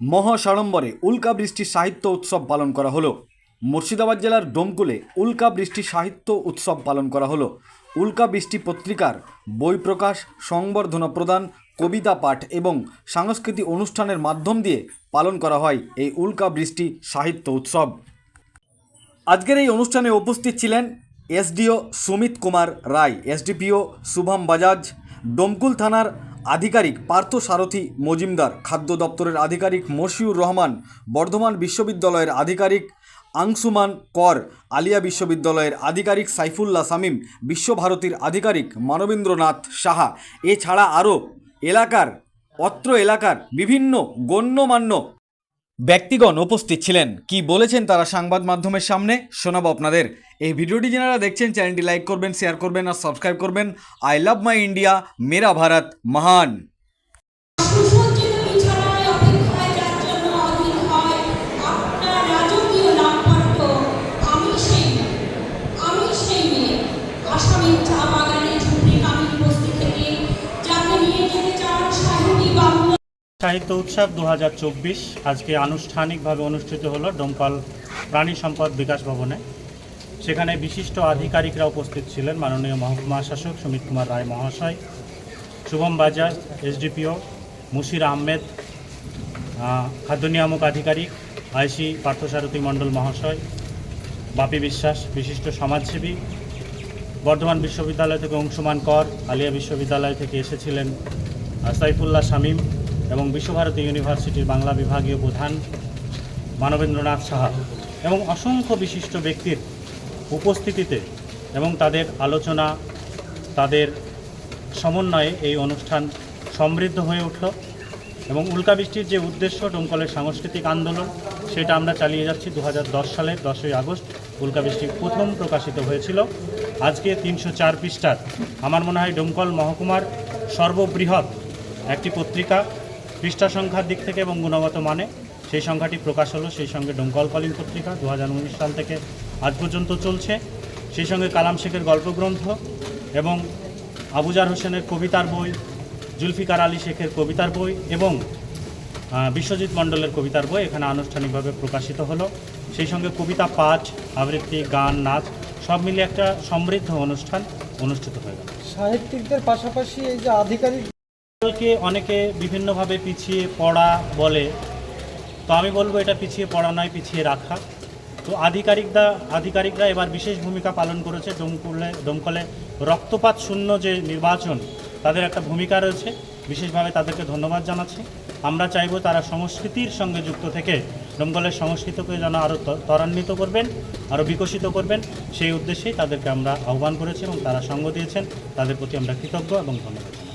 মহাসাড়ম্বরে উল্কা বৃষ্টি সাহিত্য উৎসব পালন করা হলো। মুর্শিদাবাদ জেলার ডোমকুলে উল্কা বৃষ্টি সাহিত্য উৎসব পালন করা হলো। উল্কা বৃষ্টি পত্রিকার বই প্রকাশ, সংবর্ধনা প্রদান, কবিতা পাঠ এবং সাংস্কৃতিক অনুষ্ঠানের মাধ্যম দিয়ে পালন করা হয় এই উল্কা বৃষ্টি সাহিত্য উৎসব। আজকের এই অনুষ্ঠানে উপস্থিত ছিলেন এসডিও সুমিত কুমার রায়, এসডিপিও শুভম বাজাজ, ডোমকুল থানার আধিকারিক পার্থ সারথী মজুমদার, খাদ্য দপ্তরের আধিকারিক মশিউর রহমান, বর্ধমান বিশ্ববিদ্যালয়ের আধিকারিক আংসুমান কর, আলিয়া বিশ্ববিদ্যালয়ের আধিকারিক সাইফুল্লাহ সামিম, বিশ্বভারতীর আধিকারিক মানবেন্দ্রনাথ সাহা। এছাড়া আরও এলাকার, অত্র এলাকার বিভিন্ন গণ্যমান্য ব্যক্তিগণ উপস্থিত ছিলেন। কি বলেছেন তারা সংবাদ মাধ্যমের সামনে? শোনাবো আপনাদের। এই ভিডিওটি যারা দেখছেন, চ্যানেলটি লাইক করবেন শেয়ার করবেন আর সাবস্ক্রাইব করবেন। আই লাভ মাই ইন্ডিয়া মেরা ভারত মহান সাহিত্য উৎসব দু হাজার চব্বিশ। আজকে আনুষ্ঠানিকভাবে অনুষ্ঠিত হলো ডোমপাল প্রাণী সম্পদ বিকাশ ভবনে। সেখানে বিশিষ্ট আধিকারিকরা উপস্থিত ছিলেন মাননীয় মহকুমা শাসক সুমিত কুমার রায় মহাশয়, শুভম বাজাজ, এসডিপিও, মুশির আহমেদ খাদ্য নিয়ামক আধিকারিক আইসি পার্থসারথী মণ্ডল মহাশয়, বাপি বিশ্বাস, বিশিষ্ট সমাজসেবী, বর্ধমান বিশ্ববিদ্যালয় থেকে অংশুমান কর, আলিয়া বিশ্ববিদ্যালয় থেকে এসেছিলেন সাইফুল্লাহ শামীম এবং বিশ্বভারতী ইউনিভার্সিটির বাংলা বিভাগীয় প্রধান মানবেন্দ্রনাথ সাহা এবং অসংখ্য বিশিষ্ট ব্যক্তির উপস্থিতিতে এবং তাদের আলোচনা, তাদের সমন্বয়ে এই অনুষ্ঠান সমৃদ্ধ হয়ে উঠল এবং উল্কাবৃষ্টির যে উদ্দেশ্য ডোমকলের সাংস্কৃতিক আন্দোলন, সেটা আমরা চালিয়ে যাচ্ছি দু হাজার দশ সালের দশই আগস্ট। উল্কাবৃষ্টি প্রথম প্রকাশিত হয়েছিল। আজকে তিনশো চার পৃষ্ঠার। আমার মনে হয় ডোমকল মহকুমার সর্ববৃহৎ একটি পত্রিকা। পৃষ্ঠা সংখ্যার দিক থেকে এবং গুণগত মানে সেই সংখ্যাটি প্রকাশ হলো সেই সঙ্গে ডোমকল কলিং পত্রিকা দু হাজার উনিশ সাল থেকে আজ পর্যন্ত চলছে। সেই সঙ্গে কালাম শেখের গল্পগ্রন্থ এবং আবুজার হোসেনের কবিতার বই, জুলফিকার আলী শেখের কবিতার বই এবং বিশ্বজিৎ মণ্ডলের কবিতার বই এখানে আনুষ্ঠানিকভাবে প্রকাশিত হলো। সেই সঙ্গে কবিতা, পাঠ, আবৃত্তি, গান, নাচ সব মিলিয়ে একটা সমৃদ্ধ অনুষ্ঠান অনুষ্ঠিত হয়ে গেল। সাহিত্যিকদের পাশাপাশি এই যে আধিকারিক কে অনেকে বিভিন্নভাবে পিছিয়ে পড়া বলে, তো আমি বলব এটা পিছিয়ে পড়া নয়, পিছিয়ে রাখা। তো আধিকারিকরা আধিকারিকরা এবার বিশেষ ভূমিকা পালন করেছে। ডোমকুলে ডোমকলে রক্তপাত শূন্য যে নির্বাচন, তাদের একটা ভূমিকা রয়েছে। বিশেষভাবে তাদেরকে ধন্যবাদ জানাচ্ছি। আমরা চাইব তারা সংস্কৃতির সঙ্গে যুক্ত থেকে ডোমকলের সংস্কৃতিকে যেন আরও ত্বরান্বিত করবেন আরও বিকশিত করবেন। সেই উদ্দেশ্যেই তাদেরকে আমরা আহ্বান করেছি এবং তারা সঙ্গ দিয়েছেন। তাদের প্রতি আমরা কৃতজ্ঞ এবং ধন্যবাদ।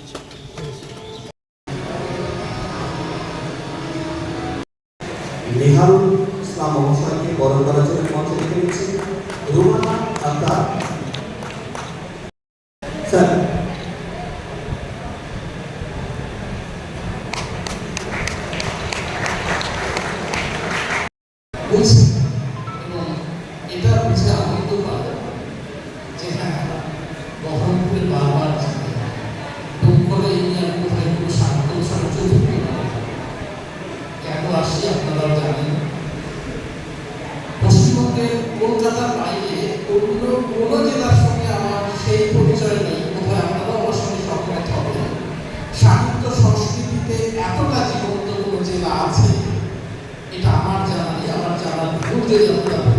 এবং এটা বুঝে আনন্দ যে হ্যাঁ বারবার দুম করে কোথায় কোনো সাহিত্য উৎসব কেন আসি আপনারাও জানেন। পশ্চিমবঙ্গের কলকাতার বাইরে অন্য কোনো জেলার inteira.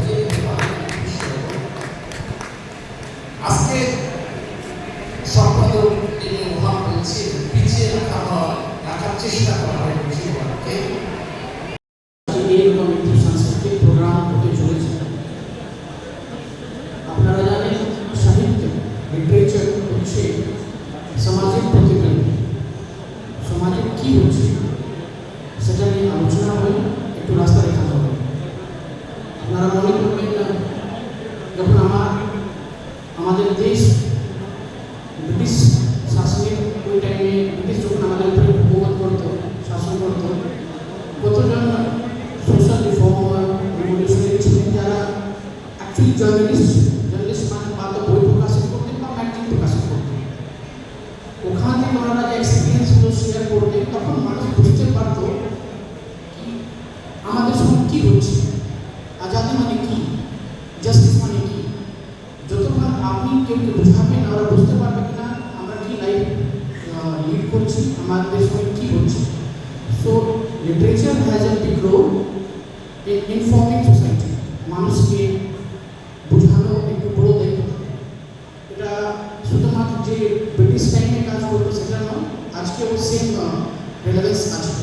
মনে করবেন না যখন আমার আমাদের দেশ ব্রিটিশ শাসনের ওই টাইমে ব্রিটিশ যখন আমাদের উপরে হুকুমত করতো শাসন করতো কতজন সোশ্যাল রিফর্মার রিভলিউশনারি ছিলেন যারা অ্যাকচুয়ালি জার্নালিস্ট জার্নালিস্ট মানে মাত্র বই প্রকাশিত করতেন বা ম্যাগজিন প্রকাশিত করতেন ওখান থেকে ওনারা যে এক্সপিরিয়েন্সগুলো শেয়ার করতেন তখন মানুষ বুঝতে পারতো কি হচ্ছে আজাদি মানে কি জাস্টিস মানে কি যতক্ষণ আপনি কেউকে বোঝাবেন ওরা বুঝতে পারবে কিনা আমরা কি লাইফ লিড করছি আমাদের সঙ্গে কী হচ্ছে so literature has a big role in informing society মানুষকে বোঝানো, একটু বড় দায়িত্ব এটা শুধুমাত্র যে ব্রিটিশ টাইমে কাজ করবে সেটা নয় আজকেও সেম রেলেভেন্স আছে।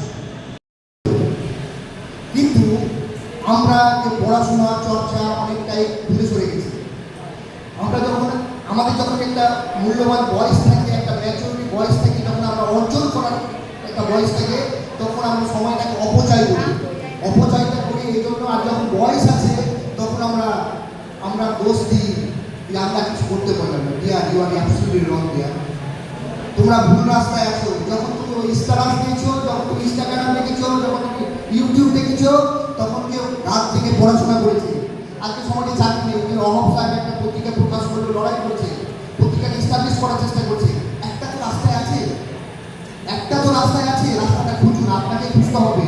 কিন্তু আমরা যে পড়াশোনা, চর্চা অনেকটাই দূরে সরে গেছি। আমরা যখন, আমাদের যখন একটা মূল্যবান বয়স থাকে, একটা ম্যাচুরিটি বয়স থাকে যখন আমরা অর্জন করার একটা বয়স থাকে তখন আমরা সময়টাকে অপচয় করি। অপচয়টা করি এই জন্য আর যখন বয়স আছে, তখন আমরা আমরা দোষ দিই যে আমরা কিছু করতে পারলাম না। দিয়া ইউ আর অ্যাবসলিউটলি রং দিয়া। তোমরা ভুল রাস্তায় আছো। যখন তুমি স্ট্যাটাস দিয়েছ যখন তুমি ইনস্টাগ্রাম দেখেছ, যখন তুমি ইউটিউব দেখেছ, তখন কেউ রাত থেকে পড়াশোনা করেছে। আজকে সমাজে চাকরি নেই। অভাব সাহেব একটা পত্রিকা প্রকাশ করলে, লড়াই করছে। পত্রিকাকে স্টাবলিশ করার চেষ্টা করছে। একটা তো রাস্তায় আছে, রাস্তাটা খুঁজুন আপনাকে খুঁজতে হবে।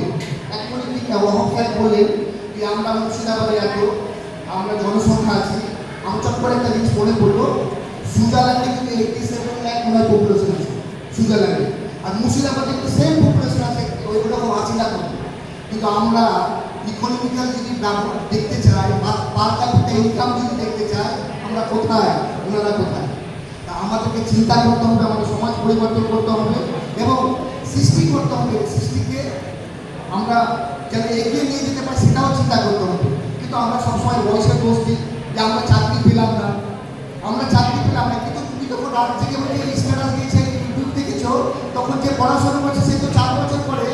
এখন কি অভাব সাহেব বললেন যে আমরা মুর্শিদাবাদে এত, আমরা জনসংখ্যা আছি। আমি চট করে একটা জিনিস মনে পড়ল, সুইজারল্যান্ডে কিন্তু এইটি সেভেন ল্যাক মনে হয় পপুলেশন আছে, সুইজারল্যান্ডে। আর মুর্শিদাবাদে কিন্তু সেম পপুলেশন আছে ওই রকম আশি লাখ কিন্তু আমরা ইকোনমিক্যাল যদি দেখতে চাই, বা পার ক্যাপিটা ইনকাম যদি দেখতে চাই, আমরা কোথায়, ওনারা কোথায়? তা আমাদেরকে চিন্তা করতে হবে, আমাদের সমাজ পরিবর্তন করতে হবে। এবং সৃষ্টি করতে হবে, সৃষ্টিকে আমরা যেন এগিয়ে নিয়ে যেতে পারি, সেটাও চিন্তা করতে হবে। কিন্তু আমরা সবসময় বয়সের দোষ দিই যে আমরা চাকরি পেলাম না। আমরা চাকরি পেলাম না, কিন্তু তুমি যখন রাত থেকে বলে স্ট্যাটাস দিয়েছে ইউটিউব দেখেছ, তখন যে পড়াশোনা করছে, সে তো চার বছর পরে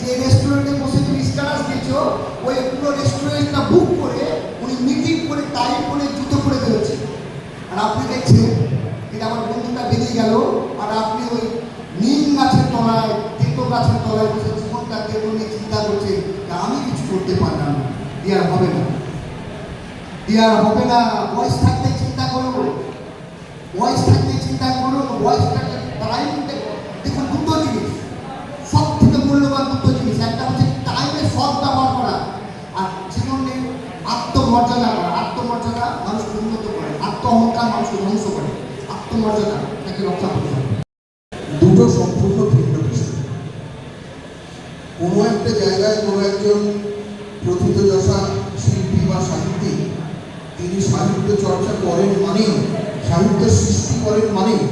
যে রেস্টুরেন্টে বসে তুমি স্ট্যাটাস দিয়েছ, ওই পুরো রেস্টুরেন্টটা বুক করে উনি মিটিং করে টাইম করে জুতো করে বেরোচ্ছে। আর আপনি দেখছেন, এটা আমার বন্ধুটা বেরিয়ে গেল, আর আপনি ওই তলায় তেতো গাছের তলায় বসে জীবনটা তেতো নিয়ে চিন্তা করছেন আমি কিছু করতে পারলাম না। ইয়ার হবে না। ইয়ার হবে না। বয়স থাকতে চিন্তা করো। বয়স থাকতে চিন্তা করো। বয়সটাকে টাইম দেখুন, দুটো জিনিস। সব থেকে মূল্যবান দুটো জিনিস। একটা হচ্ছে টাইমের সৎ ব্যবহার করা আর জীবনে আত্মমর্যাদা করা। আত্মমর্যাদা মানুষকে উন্নত করে। আত্ম অহংকার মানুষকে ধ্বংস করে। আত্মমর্যাদা, তাকে রক্ষা করতে হবে। দুটো একটা জায়গায় কোনো একজন প্রথিতযশা শিল্পী বা সাহিত্যিক, তিনি সাহিত্য চর্চা করেন মানেই, সাহিত্য সৃষ্টি করেন মানেই,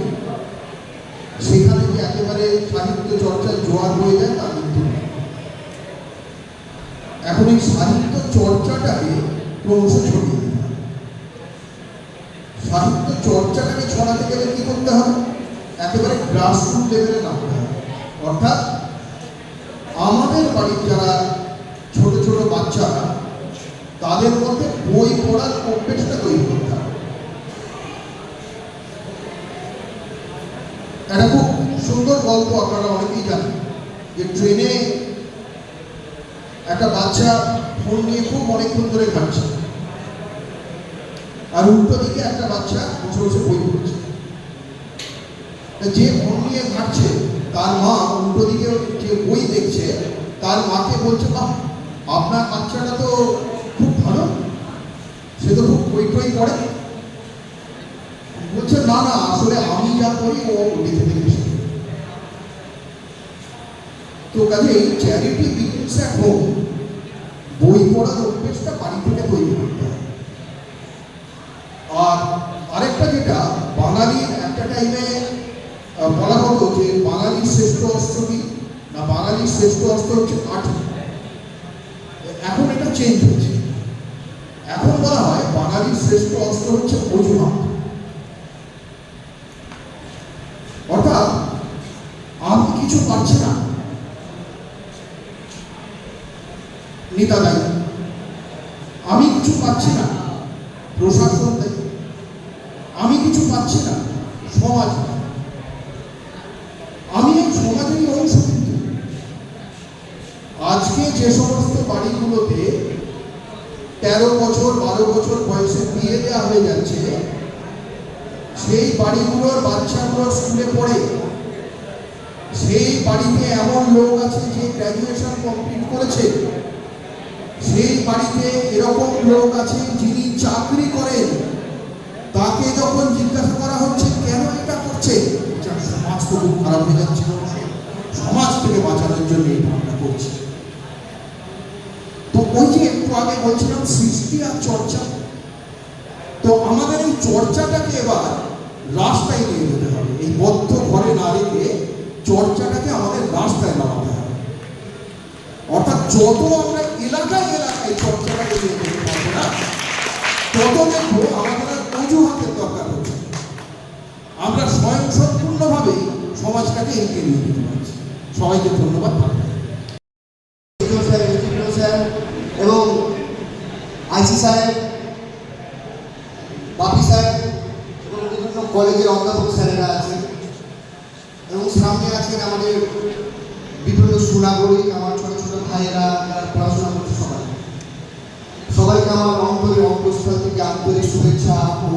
সেখানে যে একেবারে সাহিত্য চর্চার জোয়ার হয়ে যায়? তা কিন্তু এখন এই সাহিত্য চর্চাটাকে ক্রমশ ছড়িয়ে দিতে সাহিত্য চর্চাটাকে ছড়াতে গেলে কি করতে হবে? একেবারে গ্রাসরুট লেভেলে নামতে হবে। অর্থাৎ আমাদের বাড়ির যারা ছোট ছোট বাচ্চারা, তাদের মধ্যে বই পড়ার অভ্যেসটা তৈরি করতে হবে। একটা খুব সুন্দর গল্প আপনারা অনেকেই জানেন যে ট্রেনে একটা বাচ্চা ফোন নিয়ে খুব অনেকক্ষণ ধরে ঘাটছে। আর উল্টো দিকে একটা বাচ্চা বসে বসে বই পড়ছে। যে ফোন নিয়ে ঘাটছে, তার মা উল্টো দিকে তার মাকে বলছে, বাহ, আপনার বাচ্চাটা তো খুব ভালো। সে তো খুব বই টই পড়ে বলছে, না না, আসলে আমি যা করি, ও দেখে দেখে। তো কাজে চ্যারিটি বিগিনস অ্যাট হোম বই পড়ার অভ্যেসটা বাড়ি থেকে তৈরি করতে হবে আর আরেকটা যেটা, বাঙালির একটা টাইমে বলা হতো যে বাঙালির শ্রেষ্ঠ অস্ত্র বাঙালির শ্রেষ্ঠ অস্ত্র হচ্ছে কাঠি এখন এটা চেঞ্জ হচ্ছে। এখন বলা হয় বাঙালির শ্রেষ্ঠ অস্ত্র হচ্ছে অজুহাত। অর্থাৎ আমি কিছু পারছি না। নেতা আমি কিছু পাচ্ছি না। প্রশাসন দায়ী আমি কিছু পাচ্ছি না সমাজ দায়ী। আমি এই সমাজেরই অংশ কিন্তু আজকে যে সমস্ত বাড়িগুলোতে তেরো বছর, বারো বছর বয়সে বিয়ে দেওয়া হয়ে যাচ্ছে। সেই বাড়িগুলোর বাচ্চাগুলো স্কুলে পড়ে। সেই বাড়িতে এমন লোক আছে যে গ্র্যাজুয়েশন কমপ্লিট করেছে। সেই বাড়িতে এরকম লোক আছে যিনি চাকরি করেন। তাকে যখন জিজ্ঞাসা করা হচ্ছে, কেন এটা করছে? সমাজ তো খুব খারাপ হয়ে যাচ্ছে। সমাজ থেকে বাঁচানোর জন্য এটা আমরা করছি। আগে বলছিলাম সৃষ্টি আর চর্চা। তো আমাদের এই চর্চাটাকে এবার রাস্তায় নিয়ে যেতে হবে। এই বদ্ধ ঘরে না রেখে চর্চাটাকে আমাদের রাস্তায় নামাতে হবে। অর্থাৎ যত আমরা এলাকায় এলাকায় চর্চাটাকে নিয়ে যেতে পারব না, তত দেখব আমাদের অজুহাতের দরকার হচ্ছে। আমরা স্বয়ংসম্পূর্ণভাবে সমাজটাকে এগিয়ে নিয়ে যেতে পারছি। সবাইকে ধন্যবাদ ভালো এসডিও স্যার এসডিপিও স্যার এবং আইসি সাহেব বাপি স্যার এবং বিভিন্ন কলেজের অধ্যাপক স্যারেরা আছেন। এবং সামনে আছেন আমাদের বিভিন্ন সুনাগরিক, আমার ছোট ছোট ভাইয়েরা, যারা পড়াশোনা করছে সবাই। সবাইকে আমার অন্তরে অন্তঃস্থল থেকে আন্তরিক শুভেচ্ছা ও